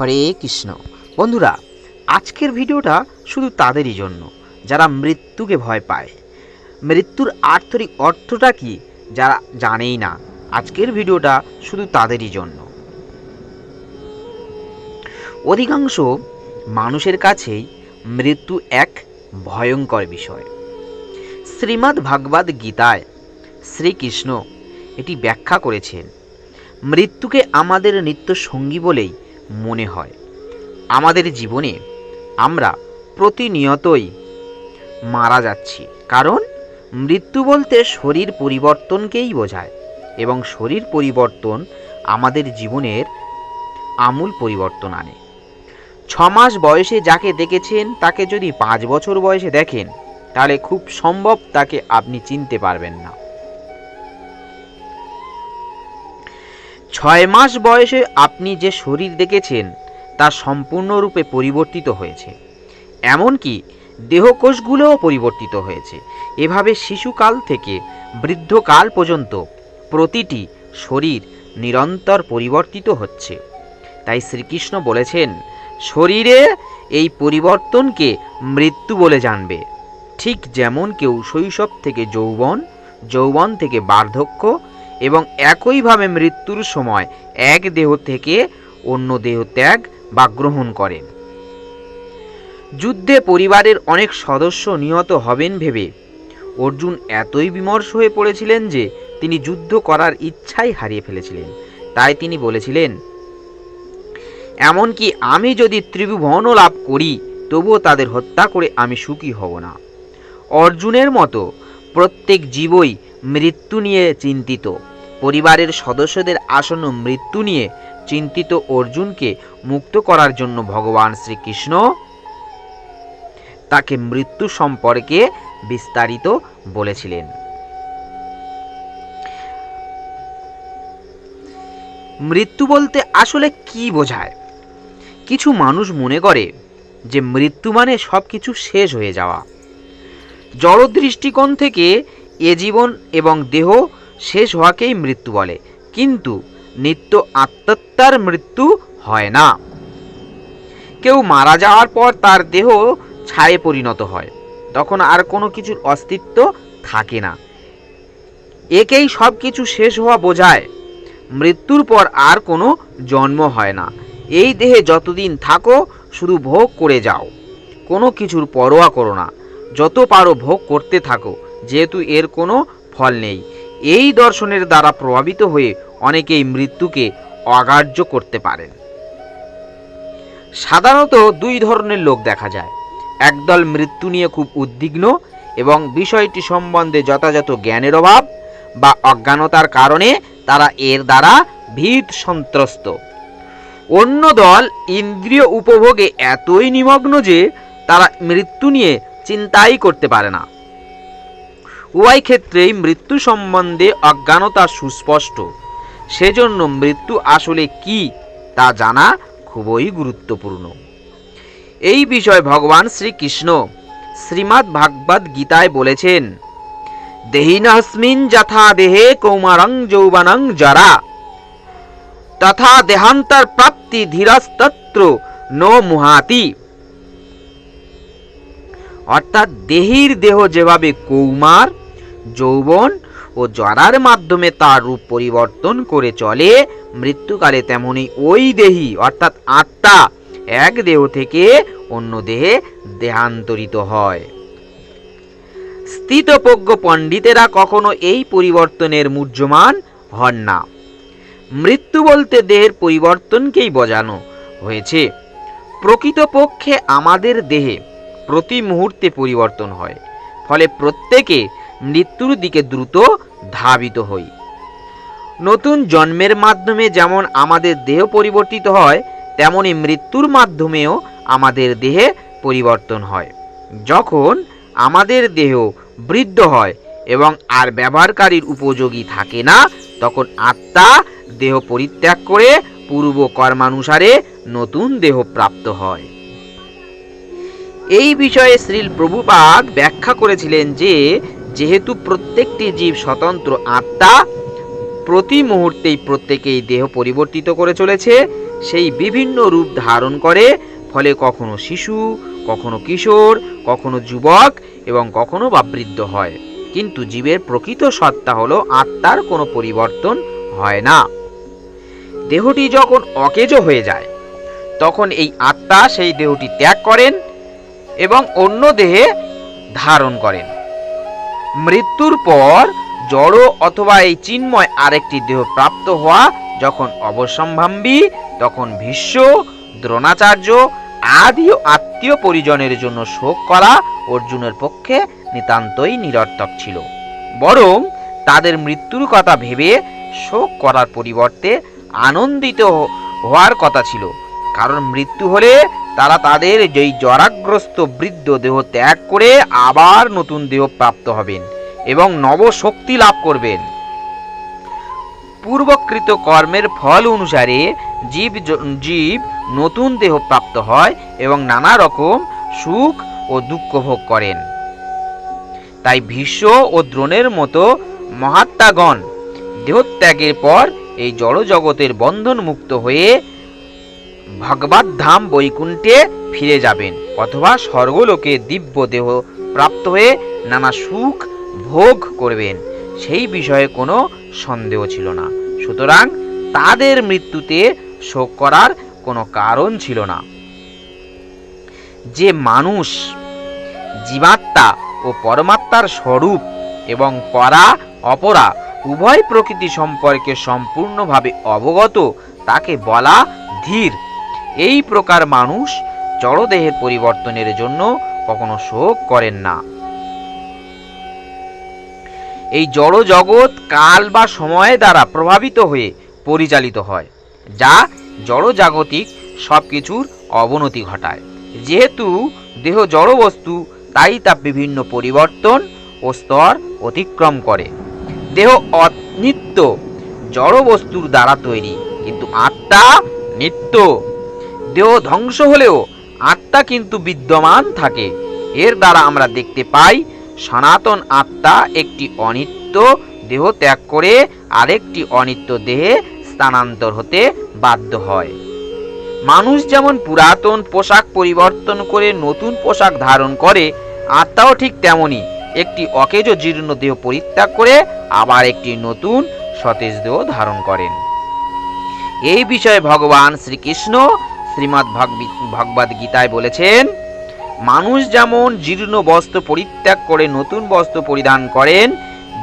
হরে কৃষ্ণ। বন্ধুরা, আজকের ভিডিওটা শুধু তাদেরই জন্য, যারা মৃত্যুকে ভয় পায়। মৃত্যুর আর্থরিক অর্থটা কি, যারা জানেই না, আজকের ভিডিওটা শুধু তাদেরই জন্য। অধিকাংশ মানুষের কাছেই মৃত্যু এক ভয়ঙ্কর বিষয়। শ্রীমদ্ ভাগবত গীতায় শ্রীকৃষ্ণ এটি ব্যাখ্যা করেছেন, মৃত্যুকে আমাদের নিত্য সঙ্গী বলেই মনে হয়। আমাদের জীবনে আমরা প্রতিনিয়তই মারা যাচ্ছি, কারণ মৃত্যু বলতে শরীর পরিবর্তনকেই বোঝায় এবং শরীর পরিবর্তন আমাদের জীবনের আমূল পরিবর্তন আনে। ছ মাস বয়সে যাকে দেখেছেন, তাকে যদি পাঁচ বছর বয়সে দেখেন, তাহলে খুব সম্ভব তাকে আপনি চিনতে পারবেন না। ছয় মাস বয়সে আপনি যে শরীর দেখেছেন, তা সম্পূর্ণরূপে পরিবর্তিত হয়েছে। এমনকি দেহকোষগুলোও পরিবর্তিত হয়েছে। এভাবে শিশুকাল থেকে বৃদ্ধকাল পর্যন্ত প্রতিটি শরীর নিরন্তর পরিবর্তিত হচ্ছে। তাই শ্রীকৃষ্ণ বলেছেন, শরীরে এই পরিবর্তনকে মৃত্যু বলে জানবে। ঠিক যেমন কেউ শৈশব থেকে যৌবন যৌবন থেকে বার্ধক্য এবং একইভাবে মৃত্যুর সময় এক দেহ থেকে অন্য দেহ ত্যাগ বা গ্রহণ করেন। যুদ্ধে পরিবারের অনেক সদস্য নিহত হবেন ভেবে অর্জুন এতই বিমর্ষ হয়ে পড়েছিলেন যে তিনি যুদ্ধ করার ইচ্ছাই হারিয়ে ফেলেছিলেন। তাই তিনি বলেছিলেন, এমনকি আমি যদি ত্রিভুবনও লাভ করি, তবুও তাদের হত্যা করে আমি সুখী হব না। অর্জুনের মতো প্রত্যেক জীবই মৃত্যু নিয়ে চিন্তিত। পরিবারের সদস্যদের আসন্ন মৃত্যু নিয়ে চিন্তিত অর্জুনকে মুক্ত করার জন্য ভগবান শ্রীকৃষ্ণ তাকে মৃত্যু সম্পর্কে বিস্তারিত বলেছিলেন। মৃত্যু বলতে আসলে কি বোঝায়? কিছু মানুষ মনে করে যে মৃত্যু মানে সব কিছু শেষ হয়ে যাওয়া। জড় দৃষ্টিকোণ থেকে এ জীবন এবং দেহ শেষ হওয়াকেই মৃত্যু বলে। কিন্তু নিত্য আত্মত্যার মৃত্যু হয় না। কেউ মারা যাওয়ার পর তার দেহ ছায়ে পরিণত হয়। তখন আর কোনো কিছুর অস্তিত্ব থাকে না। একেই সব কিছু শেষ হওয়া বোঝায়, মৃত্যুর পর আর কোনো জন্ম হয় না। এই দেহে যতদিন থাকো, শুধু ভোগ করে যাও। কোনো কিছুর পরোয়া করো না। যত পারো ভোগ করতে থাকো, যেহেতু এর কোনো ফল নেই। এই দর্শনের দ্বারা প্রভাবিত হয়ে অনেকেই মৃত্যুকে অগ্রাহ্য করতে পারেন। সাধারণত দুই ধরনের লোক দেখা যায়। একদল মৃত্যু নিয়ে খুব উদ্বিগ্ন এবং বিষয়টি সম্বন্ধে যথাযথ জ্ঞানের অভাব বা অজ্ঞানতার কারণে তারা এর দ্বারা ভীত সন্ত্রস্ত। অন্য দল ইন্দ্রিয় উপভোগে এতই নিমগ্ন যে তারা মৃত্যু নিয়ে চিন্তাই করতে পারে না। উভয় ক্ষেত্রেই মৃত্যু সম্বন্ধে অজ্ঞানতা সুস্পষ্ট। সেজন্য মৃত্যু আসলে কি তা জানা খুবই গুরুত্বপূর্ণ। এই বিষয়ে ভগবান শ্রীকৃষ্ণ শ্রীমদ্ ভাগবত গীতায় বলেছেন, দেহিনস্মিন যথা দেহে কৌমারং যৌবনং জরা। তথা দেহান্তর প্রাপ্তি ধীরস্তত্র নো মুহাতি। অর্থাৎ দেহির দেহ যেভাবে কৌমার, যৌবন ও জরার মাধ্যমে তার রূপ পরিবর্তন করে চলে, মৃত্যুকালে তেমনি ওই দেহি, অর্থাৎ আত্মা, এক দেহ থেকে অন্য দেহে দেহান্তরিত হয়। স্থিতপজ্ঞ পণ্ডিতেরা কখনো এই পরিবর্তনের মূর্যমান হন না। মৃত্যু বলতে দেহের পরিবর্তনকেই বোঝানো হয়েছে। প্রকৃতপক্ষে আমাদের দেহে প্রতি মুহূর্তে পরিবর্তন হয়, ফলে প্রত্যেকে মৃত্যুর দিকে দ্রুত ধাবিত হই। নতুন জন্মের মাধ্যমে যেমন আমাদের দেহ পরিবর্তিত হয়, তেমনি মৃত্যুর মাধ্যমেও আমাদের দেহে পরিবর্তন হয়। যখন আমাদের দেহ বৃদ্ধ হয় এবং আর ব্যবহারকারীর উপযোগী থাকে না, তখন আত্মা দেহ পরিত্যাগ করে পূর্ব কর্মানুসারে নতুন দেহ প্রাপ্ত হয়। এই বিষয়ে শ্রীল প্রভুপাদ ব্যাখ্যা করেছিলেন যে, যেহেতু প্রত্যেকটি জীব স্বতন্ত্র আত্মা, প্রতি মুহূর্তেই প্রত্যেকেই দেহ পরিবর্তিত করে চলেছে, সেই বিভিন্ন রূপ ধারণ করে, ফলে কখনো শিশু, কখনো কিশোর, কখনো যুবক এবং কখনো বা বৃদ্ধ হয়। কিন্তু জীবের প্রকৃত সত্তা হলো আত্মার কোনো পরিবর্তন হয় না। দেহটি যখন অকেজ হয়ে যায়, তখন এই আত্মা সেই দেহটি ত্যাগ করেন এবং অন্য দেহে ধারণ করেন। মৃত্যুর পর জড় অথবা এই চিন্ময় আরেকটি দেহ প্রাপ্ত হওয়া যখন অবসম্ভাবী তখন ভীষ্ম, দ্রোণাচার্য আদি ও আত্মীয় পরিজনের জন্য শোক করা অর্জুনের পক্ষে নিতান্তই নিরর্থক ছিল। বরং তাদের মৃত্যুর কথা ভেবে শোক করার পরিবর্তে আনন্দিত হওয়ার কথা ছিল। কারণ মৃত্যু হলে তারা তাদের যেই জরাগ্রস্ত বৃদ্ধ দেহ ত্যাগ করে আবার নতুন দেহ প্রাপ্ত হবেন এবং নব শক্তি লাভ করবেন। পূর্বকৃত কর্মের ফল অনুসারে জীব জীব নতুন দেহ প্রাপ্ত হয় এবং নানা রকম সুখ ও দুঃখ ভোগ করেন। তাই ভীষ্ম ও দ্রোণের মতো মহাত্মাগণ দেহত্যাগের পর এই জড়জগতের বন্ধন মুক্ত হয়ে ভগবত ধাম বৈকুণ্ঠে ফিরে যাবেন, অথবা স্বর্গলোকে দিব্য দেহ প্রাপ্ত হয়ে নানা সুখ ভোগ করবেন। সেই বিষয়ে কোনো সন্দেহ ছিল না। সুতরাং তাদের মৃত্যুতে শোক করার কোনো কারণ ছিল না। যে মানুষ জীবাত্মা ও পরমাত্মার স্বরূপ এবং পরা, অপরা, উভয় প্রকৃতি সম্পর্কে সম্পূর্ণভাবে অবগত, তাকে বলা ধীর। এই প্রকার মানুষ জড়দেহের পরিবর্তনের জন্য কখনো শোক করেন না। এই জড় জগৎ কাল বা সময় দ্বারা প্রভাবিত হয়ে পরিচালিত হয়, যা জড়জাগতিক সব কিছুর অবনতি ঘটায়। যেহেতু দেহ জড় বস্তু তাই তা বিভিন্ন পরিবর্তন ও স্তর অতিক্রম করে। দেহ অনিত্য জড় বস্তুর দ্বারা তৈরি, কিন্তু আত্মা নিত্য। দেহ ধ্বংস হলেও আত্মা কিন্তু বিদ্যমান থাকে। এর দ্বারা আমরা দেখতে পাই, সনাতন আত্মা একটি অনিত্য দেহ ত্যাগ করে আরেকটি অনিত্য দেহে স্থানান্তর হতে বাধ্য হয়। মানুষ যেমন পুরাতন পোশাক পরিবর্তন করে নতুন পোশাক ধারণ করে, আত্মাও ঠিক তেমনই একটি অকেজ জীর্ণ দেহ পরিত্যাগ করে আবার একটি নতুন সতেজ দেহ ধারণ করেন। এই বিষয়ে ভগবান শ্রীকৃষ্ণ শ্রীমদ্ ভগবদ গীতায় বলেছেন, মানুষ যেমন জীর্ণ বস্ত্র পরিত্যাগ করে, নতুন বস্ত্র পরিধান করেন,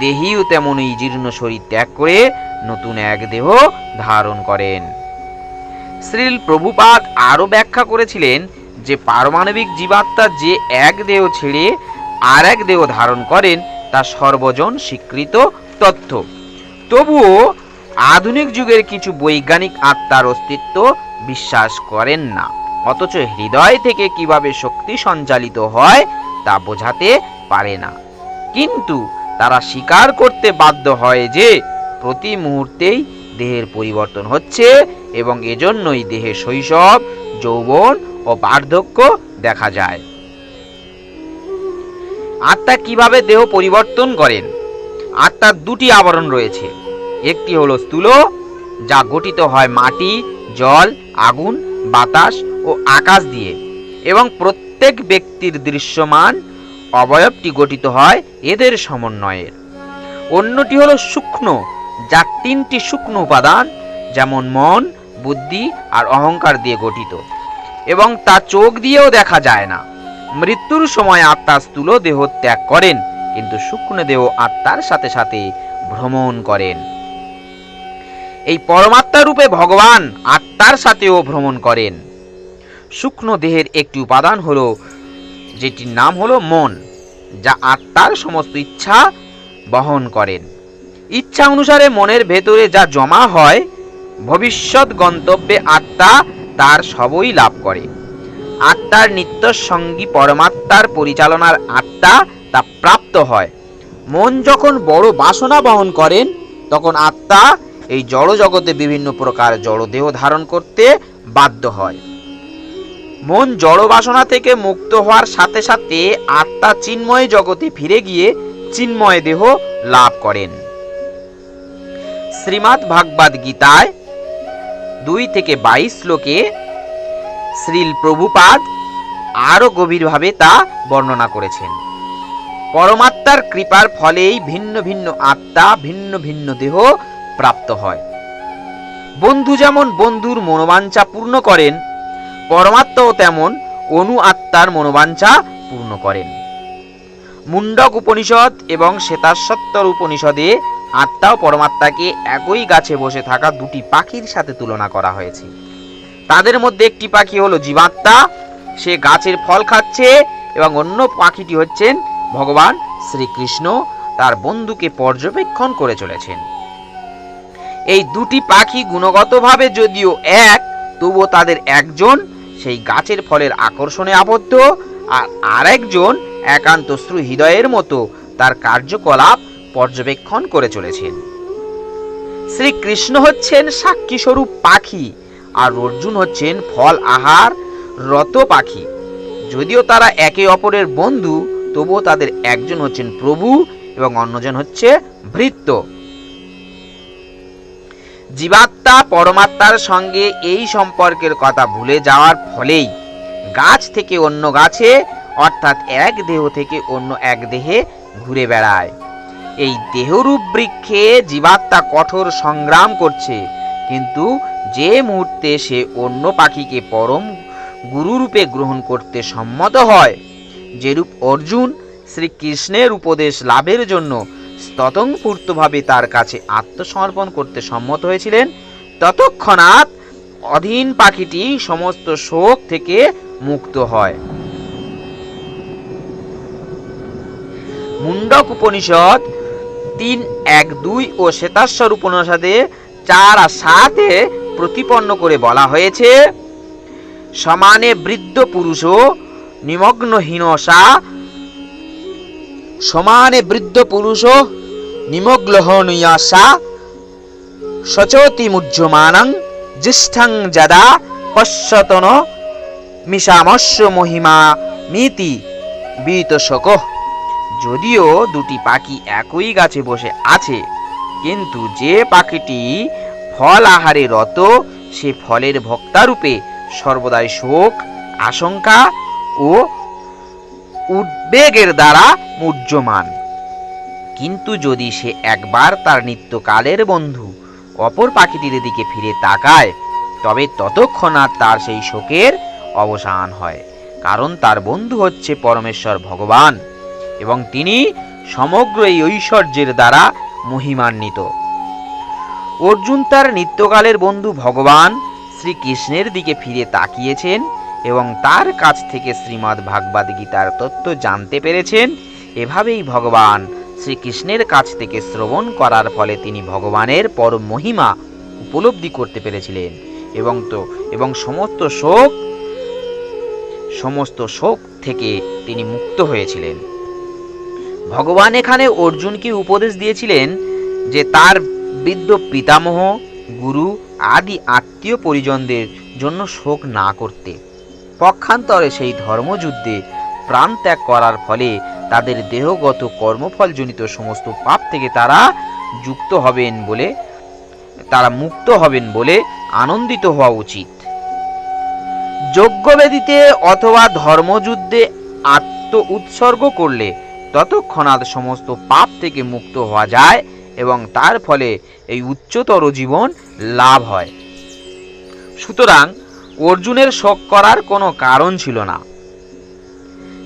দেহিও তেমনই জীর্ণ শরীর ত্যাগ করে, নতুন এক দেহ ধারণ করেন। শ্রীল প্রভুপাদ আরও ব্যাখ্যা করেছিলেন যে, পারমাণবিক জীবাত্মা যে এক দেহ ছেড়ে আর এক দেহ ধারণ করেন, তা সর্বজন স্বীকৃত তথ্য। তবুও আধুনিক যুগের কিছু বৈজ্ঞানিক আত্মার অস্তিত্ব বিশ্বাস করেন না। অথচ হৃদয় থেকে কীভাবে শক্তি সঞ্চালিত হয়, তা বোঝাতে পারে না। কিন্তু তারা স্বীকার করতে বাধ্য হয় যে, প্রতি মুহূর্তেই দেহের পরিবর্তন হচ্ছে এবং এজন্যই দেহে শৈশব, যৌবন ও বার্ধক্য দেখা যায়। আত্মা কীভাবে দেহ পরিবর্তন করেন? আত্মার দুটি আবরণ রয়েছে। একটি হলো স্থূল, যা গঠিত হয় মাটি, জল আগুন, বাতাস ও আকাশ দিয়ে এবং প্রত্যেক ব্যক্তির দৃশ্যমান অবয়বটি গঠিত হয় এদের সমন্বয়ের। অন্যটি হলো সূক্ষ্ম যার তিনটি সূক্ষ্ম উপাদান, যেমন মন, বুদ্ধি আর অহংকার দিয়ে গঠিত, এবং তা চোখ দিয়েও দেখা যায় না। মৃত্যুর সময় আত্মা স্থূল দেহ ত্যাগ করেন, কিন্তু সূক্ষ্ম দেহ আত্মার সাথে সাথে ভ্রমণ করেন। এই পরমাত্মা রূপে ভগবান আত্মার সাথেও ভ্রমণ করেন। সূক্ষ্ম দেহের একটি উপাদান হলো, যেটির নাম হলো মন, যা আত্মার সমস্ত ইচ্ছা বহন করেন। ইচ্ছা অনুসারে মনের ভেতরে যা জমা হয়, ভবিষ্যৎ গন্তব্যে আত্মা তার সবই লাভ করে। আত্মার নিত্য সঙ্গী পরমাত্মার পরিচালনার আত্মা তা প্রাপ্ত হয়। মন যখন বড় বাসনা বহন করেন, তখন আত্মা এই জড় জগতে বিভিন্ন প্রকার জড়দেহ ধারণ করতে বাধ্য হয়। মন জড় বাসনা থেকে মুক্ত হওয়ার সাথে সাথে আত্মা চিন্ময় জগতে ফিরে গিয়ে চিন্ময় দেহ লাভ করেন। শ্রীমৎ ভাগবত গীতায় দুই থেকে বাইশ শ্লোকে শ্রীল প্রভুপাদ আরও গভীরভাবে তা বর্ণনা করেছেন। পরমাত্মার কৃপার ফলেই ভিন্ন ভিন্ন আত্মা ভিন্ন ভিন্ন দেহ প্রাপ্ত হয়। বন্ধু যেমন বন্ধুর মনোবাঞ্ছা পূর্ণ করেন, পরমাত্মাও তেমন অনু আত্মার মনোবাঞ্ছা পূর্ণ করেন। মুন্ডক উপনিষদ এবং শ্বেতাশ্বত্তর উপনিষদে আত্মা ও পরমাত্মাকে একই গাছে বসে থাকা দুটি পাখির সাথে তুলনা করা হয়েছে। তাদের মধ্যে একটি পাখি হলো জীবাত্মা, সে গাছের ফল খাচ্ছে এবং অন্য পাখিটি হচ্ছেন ভগবান শ্রীকৃষ্ণ, তার বন্ধুকে পর্যবেক্ষণ করে চলেছেন। এই দুটি পাখি গুণগতভাবে যদিও এক, তবুও তাদের একজন সেই গাছের ফলের আকর্ষণে আবদ্ধ আর আরেকজন একান্ত শ্রু হৃদয়ের মতো তার কার্যকলাপ পর্যবেক্ষণ করে চলেছেন। শ্রীকৃষ্ণ হচ্ছেন সাক্ষী স্বরূপ পাখি আর অর্জুন হচ্ছেন ফল আহার রত পাখি। যদিও তারা একে অপরের বন্ধু, তবুও তাদের একজন হচ্ছেন প্রভু এবং অন্যজন হচ্ছে ভৃত্য। জীবাত্মা পরমাত্মার সঙ্গে এই সম্পর্কের কথা ভুলে যাওয়ার ফলেই গাছ থেকে অন্য গাছে, অর্থাৎ এক দেহ থেকে অন্য এক দেহে ঘুরে বেড়ায়। এই দেহরূপ বৃক্ষে জীবাত্মা কঠোর সংগ্রাম করছে, কিন্তু যে মুহূর্তে সে অন্য পাখিকে পরম গুরুরূপে গ্রহণ করতে সম্মত হয়, যেরূপ অর্জুন শ্রীকৃষ্ণের উপদেশ লাভের জন্য স্ততংপূর্তভাবে তার কাছে আত্মসমর্পণ করতে সম্মত হয়েছিলেন। ততক্ষণাৎ অধীন পাখিটি সমস্ত শোক থেকে মুক্ত হয়। মুন্ডক উপনিষদ তিন এক দুই ও শ্বেতাশ্বর উপনিষদে চার আর সাতে প্রতিপন্ন করে বলা হয়েছে, সমানে বৃদ্ধ পুরুষ নিমগ্ন হীনসা সমানে বৃদ্ধ পুরুষ নিমগ্নহনুয়াসা সচতি মুহ্যমানং জ্যেষ্ঠং যদা পশ্যতন মিশামস্য মহিমা মিতি বিতশক যদিও দুটি পাখি একই গাছে বসে আছে, কিন্তু যে পাখিটি ফল আহারে রত, সে ফলের ভক্তারূপে সর্বদাই শোক, আশঙ্কা ও উদ্বেগের দ্বারা মুহ্যমান কিন্তু যদি সে একবার তার নিত্যকালের বন্ধু অপর পাখিটির দিকে ফিরে তাকায়, তবে ততক্ষণাৎ তার সেই শোকের অবসান হয়, কারণ তার বন্ধু হচ্ছে পরমেশ্বর ভগবান এবং তিনি সমগ্র এই ঐশ্বর্যের দ্বারা মহিমান্বিত। অর্জুন তার নিত্যকালের বন্ধু ভগবান শ্রীকৃষ্ণের দিকে ফিরে তাকিয়েছেন এবং তার কাছ থেকে শ্রীমদ্ ভাগবত গীতার তত্ত্ব জানতে পেরেছেন। এভাবেই ভগবান শ্রীকৃষ্ণের কাছ থেকে শ্রবণ করার ফলে তিনি ভগবানের পরম মহিমা উপলব্ধি করতে পেরেছিলেন। এবং তো, এবং সমস্ত শোক সমস্ত শোক থেকে তিনি মুক্ত হয়েছিলেন। ভগবান এখানে অর্জুনকে উপদেশ দিয়েছিলেন যে তার বৃদ্ধ পিতামহ, গুরু আদি আত্মীয় পরিজনদের জন্য শোক না করতে। পক্ষান্তরে সেই ধর্মযুদ্ধে প্রাণ ত্যাগ করার ফলে তাদের দেহগত কর্মফলজনিত সমস্ত পাপ থেকে তারা যুক্ত হবেন বলে, তারা মুক্ত হবেন বলে আনন্দিত হওয়া উচিত। যজ্ঞবেদিতে অথবা ধর্মযুদ্ধে আত্ম উৎসর্গ করলে ততক্ষণাৎ সমস্ত পাপ থেকে মুক্ত হওয়া যায় এবং তার ফলে এই উচ্চতর জীবন লাভ হয়। সুতরাং অর্জুনের শোক করার কোনো কারণ ছিল না।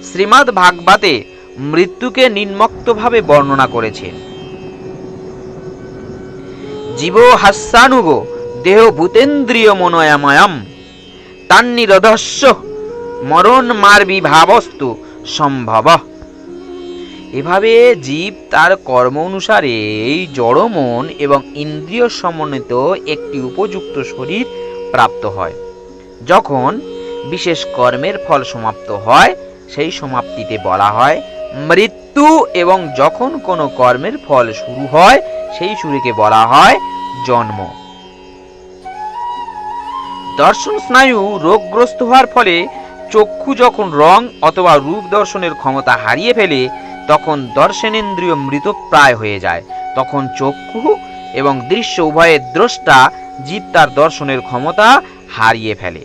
শ্রীমদ্ ভাগবতে মৃত্যুকে নিম্মক্তভাবে বর্ণনা করেছেন। জীব হাস্যানুগ দেহ ভূতেন্দ্রিয় মনোয়াময়ম। তান্নিরধস্য মরণ মার্বি ভাবস্তু সম্ভব। এভাবে জীব তার কর্ম অনুসারে এই জড় মন এবং ইন্দ্রিয় সমন্বিত একটি উপযুক্ত শরীর প্রাপ্ত হয়। যখন বিশেষ কর্মের ফল সমাপ্ত হয়, সেই সমাপ্তিতে বলা হয় মৃত্যু এবং যখন কোনো কর্মের ফল শুরু হয়, সেই শুরুকে বলা হয় জন্ম। দর্শন স্নায়ু রোগগ্রস্ত হওয়ার ফলে চক্ষু যখন রং অথবা রূপ দর্শনের ক্ষমতা হারিয়ে ফেলে, তখন দর্শনেন্দ্রিয় মৃতপ্রায় হয়ে যায়। তখন চক্ষু এবং দৃশ্য উভয়ের দ্রষ্টা জীব তার দর্শনের ক্ষমতা হারিয়ে ফেলে।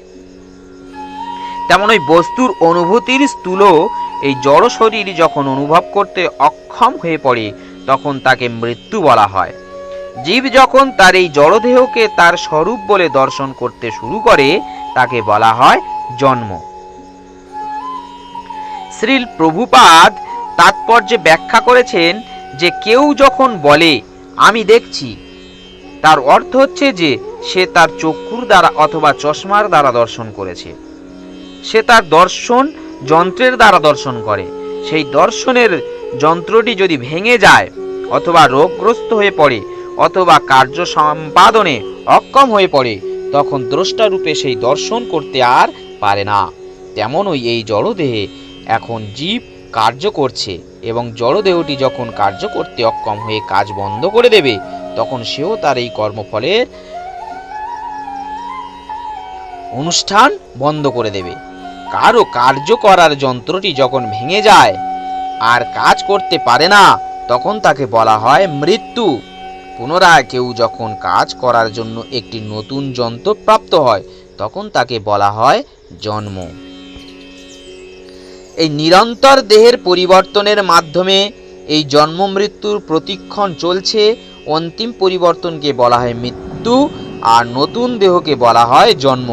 তেমন ওই বস্তুর অনুভূতির স্থূল এই জড় শরীর যখন অনুভব করতে অক্ষম হয়ে পড়ে, তখন তাকে মৃত্যু বলা হয়। জীব যখন তার এই জড়দেহকে তার স্বরূপ বলে দর্শন করতে শুরু করে, তাকে বলা হয় জন্ম। শ্রীল প্রভুপাদ তাৎপর্যে ব্যাখ্যা করেছেন যে কেউ যখন বলে, আমি দেখছি, তার অর্থ হচ্ছে যে সে তার চক্ষুর দ্বারা অথবা চশমার দ্বারা দর্শন করেছে। সে তার দর্শন যন্ত্রের দ্বারা দর্শন করে। সেই দর্শনের যন্ত্রটি যদি ভেঙে যায়, অথবা রোগগ্রস্ত হয়ে পড়ে, অথবা কার্য সম্পাদনে অক্ষম হয়ে পড়ে, তখন দ্রষ্টারূপে সেই দর্শন করতে আর পারে না। তেমনই এই জড়দেহে এখন জীব কার্য করছে এবং জড়দেহটি যখন কার্য করতে অক্ষম হয়ে কাজ বন্ধ করে দেবে, তখন সেও তার এই কর্মফলের অনুষ্ঠান বন্ধ করে দেবে। কারও কার্য করার যন্ত্রটি যখন ভেঙে যায় আর কাজ করতে পারে না, তখন তাকে বলা হয় মৃত্যু। পুনরায় কেউ যখন কাজ করার জন্য একটি নতুন যন্ত্র প্রাপ্ত হয়, তখন তাকে বলা হয় জন্ম। এই নিরন্তর দেহের পরিবর্তনের মাধ্যমে এই জন্ম মৃত্যুর প্রতিক্ষণ চলছে, অন্তিম পরিবর্তনকে বলা হয় মৃত্যু, আর নতুন দেহকে বলা হয় জন্ম।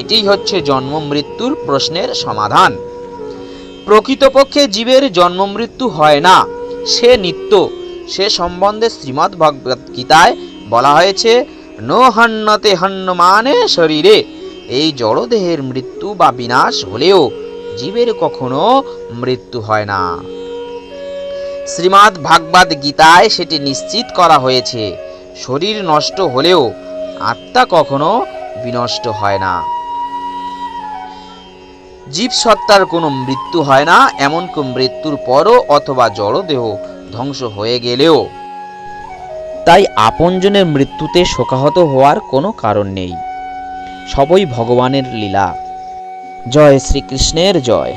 এটিই হচ্ছে জন্ম মৃত্যুর প্রশ্নের সমাধান। প্রকৃতপক্ষে জীবের জন্ম মৃত্যু হয় না, সে নিত্য। সে সম্বন্ধে শ্রীমদ্ গীতায় বলা হয়েছে, নো হন্যতে হন্যমানে শরীরে। এই জড়দেহের মৃত্যু বা বিনাশ হলেও জীবের কখনো মৃত্যু হয় না। শ্রীমদ্ ভাগবত গীতায় সেটি নিশ্চিত করা হয়েছে, শরীর নষ্ট হলেও আত্মা কখনো বিনষ্ট হয় না। জীব সত্তার কোনো মৃত্যু হয় না এমনকি মৃত্যুর পরও অথবা জড়দেহ ধ্বংস হয়ে গেলেও। তাই আপনজনের মৃত্যুতে শোকাহত হওয়ার কোনো কারণ নেই। সবই ভগবানের লীলা। জয় শ্রীকৃষ্ণের জয়।